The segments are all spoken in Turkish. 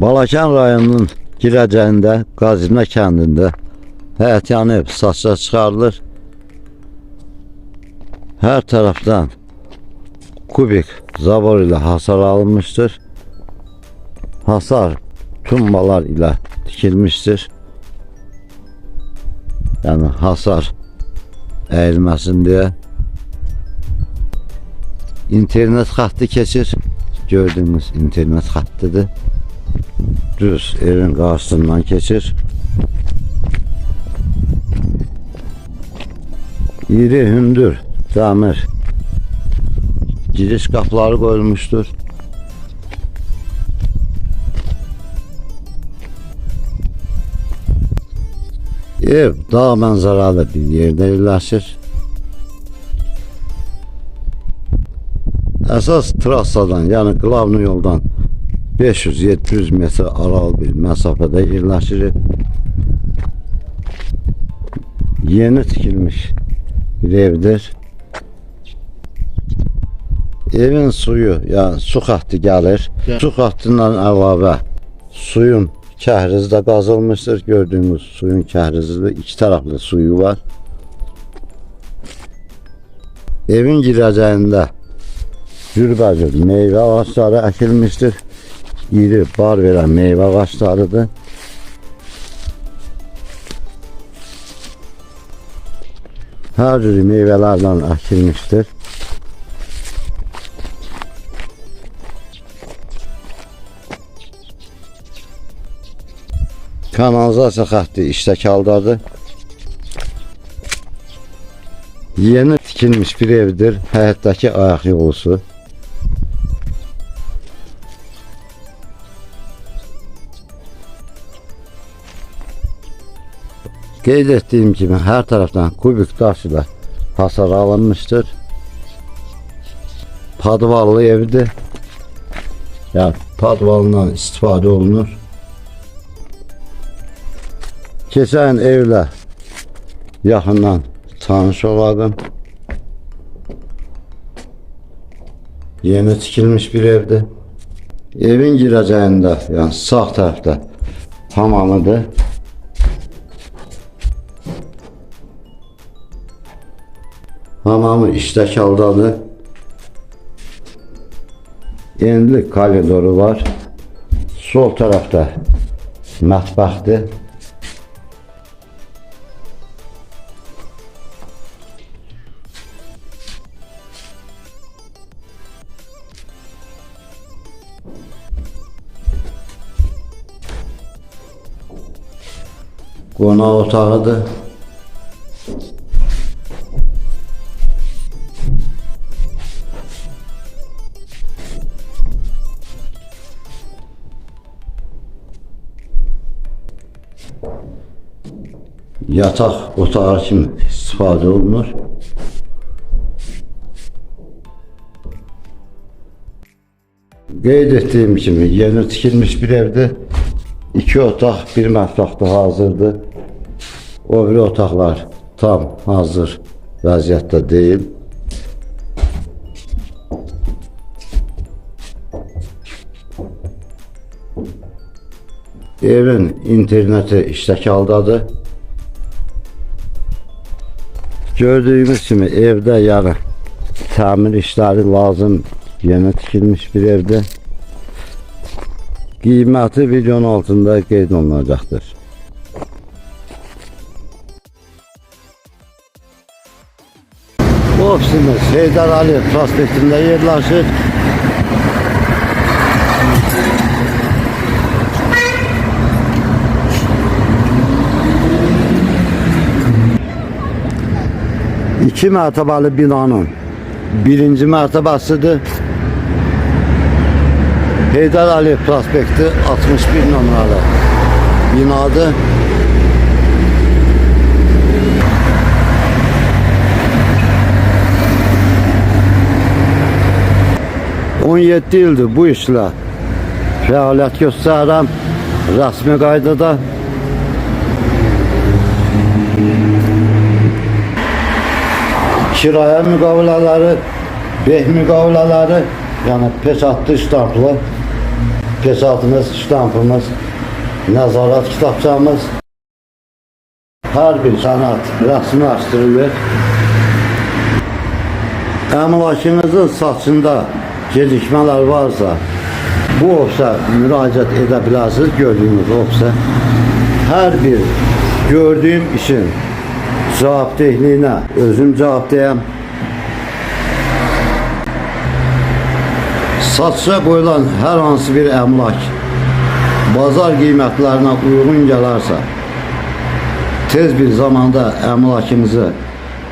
Balakən rayonunun girəcəyində Qazimlə kəndində həyət yanıb, saçlar çıxarılır. Hər tərəfdən kubik zabor ilə hasar alınmışdır. Hasar tumbalar ilə tikilmişdir. Yəni hasar əyilməsin deyə. İnternet xətti keçir. Gördüyünüz internet xəttidir. Düz evin qarşısından keçir. İri hündür dəmir giriş qapıları qoyulmuşdur. Ev dağ mənzaralı bir yerdə yerləşir. Əsas trassadan, yəni qlavnu yoldan 500-700 metr aralı bir məsafədə yerləşir. Yeni tikilmiş bir evdir. Evin suyu, yəni su xətti gəlir. Gəl. Su xəttindən əlavə suyun kəhrizi də qazılmışdır. Gördüyünüz suyun kəhrizli iki tərəfli suyu var. Evin girəcəyində cürbəcür meyvə ağaçları əkilmişdir. İri bar verən meyvə ağaçlarıdır. Hər cür meyvələrlə əkilmişdir. Kanalizasiya xətti işləkaldadır. Yeni tikilmiş bir evdir. Həyətdəki ayaq yolusu. Qeyd etdiyim kimi hər tərəfdən kubik daş ilə hasar alınmışdır. Padvallı evdir. Yəni padvalından istifadə olunur. Keçən evlə yaxından tanış olalım. Yeni tikilmiş bir evdir. Evin girəcəyində, yəni sağ tərəfdə hamamıdır. Hamamı işlək haldadır. Enli koridoru var. Sol tərəfdə mətbəxdir. Qonaq otağıdır. Yataq otağı kimi istifadə olunur. Qeyd etdiyim kimi yeni tikilmiş bir evdir. İki otaq, bir mətbəxdə hazırdır. O biri otaqlar tam hazır vəziyyətdə deyil. Evin interneti işləki haldadır. Gördüyünüz kimi evdə yəni təmir işləri lazım yeni tikilmiş bir evdə. Qiyməti videonun altında qeyd olunacaqdır. Bu ofisimiz Heydər Əliyev prospektində yerləşir. İki mərtəbəli binanın birinci mərtəbəsidir. Heydər Əliyev prospekti 61 nömrəli binadır. On yeddi ildir bu işlə fəaliyyət göstərirəm rəsmi qaydada. Kirayə müqavilələri, beh müqavilələri, yəni peçatlı, ştamplı peçatımız, ştampımız, nəzarət kitabçamız, hər bir sənət rəsmiləşdirilir. Əmlakınızın satışında gecikmələr varsa, bu ofisa müraciət edə bilərsiniz, gördüyünüz ofisa. Hər bir gördüyüm işin cavabdehliyinə özüm cavabdeyəm. Satışa qoyulan hər hansı bir əmlak bazar qiymətlərinə uyğun gələrsə, tez bir zamanda əmlakınızı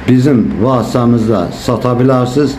bizim vasitəmizlə sata bilərsiniz.